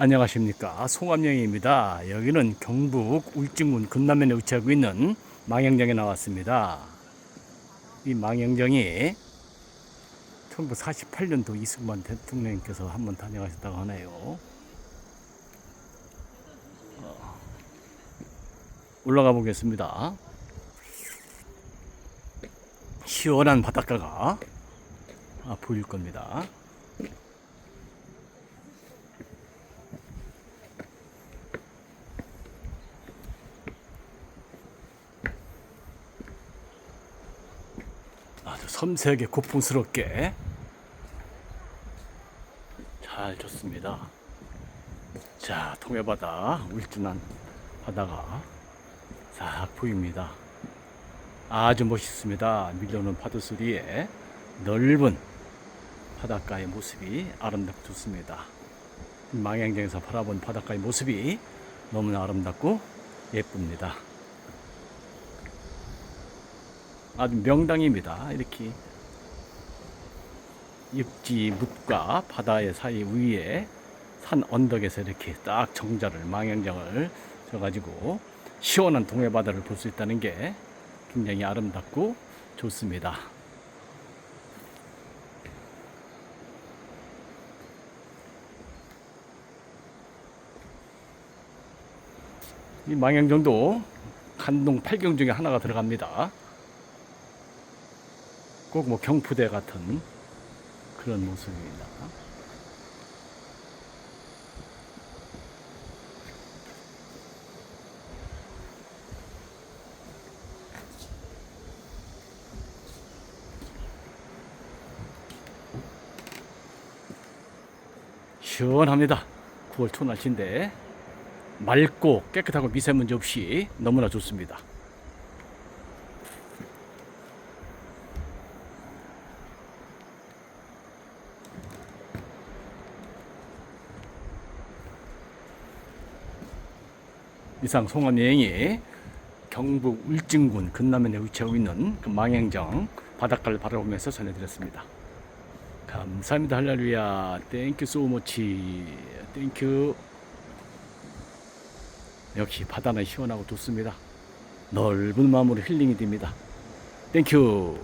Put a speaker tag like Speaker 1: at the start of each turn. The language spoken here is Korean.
Speaker 1: 안녕하십니까 송암영입니다. 여기는 경북 울진군 금남면에 위치하고 있는 망영정에 나왔습니다. 이 망영정이 1948년도 이승만 대통령께서 한번 다녀가셨다고 하네요. 어, 올라가 보겠습니다. 시원한 바닷가가 아, 보일 겁니다. 섬세하게 고풍스럽게 잘 줬습니다. 자, 통해바다 울진한 바다가 싹 보입니다. 아주 멋있습니다. 밀려오는 파도 소리에 넓은 바닷가의 모습이 아름답고 좋습니다. 망향정에서 바라본 바닷가의 모습이 너무나 아름답고 예쁩니다. 아주 명당입니다. 이렇게 육지 뭇과 바다의 사이 위에 산 언덕에서 이렇게 딱 정자를 망향정을 져가지고 시원한 동해 바다를 볼 수 있다는 게 굉장히 아름답고 좋습니다. 이 망향정도 간동 8경 중에 하나가 들어갑니다. 꼭 뭐 경푸대 같은 그런 모습입니다. 시원합니다. 9월 초 날씨인데 맑고 깨끗하고 미세먼지 없이 너무나 좋습니다. 이상 송암 여행이 경북 울진군 근남면에 위치하고 있는 그 망행정 바닷가를 바라보면서 전해드렸습니다. 감사합니다 할렐루야. 땡큐 소모치 땡큐 역시 바다는 시원하고 좋습니다. 넓은 마음으로 힐링이 됩니다. 땡큐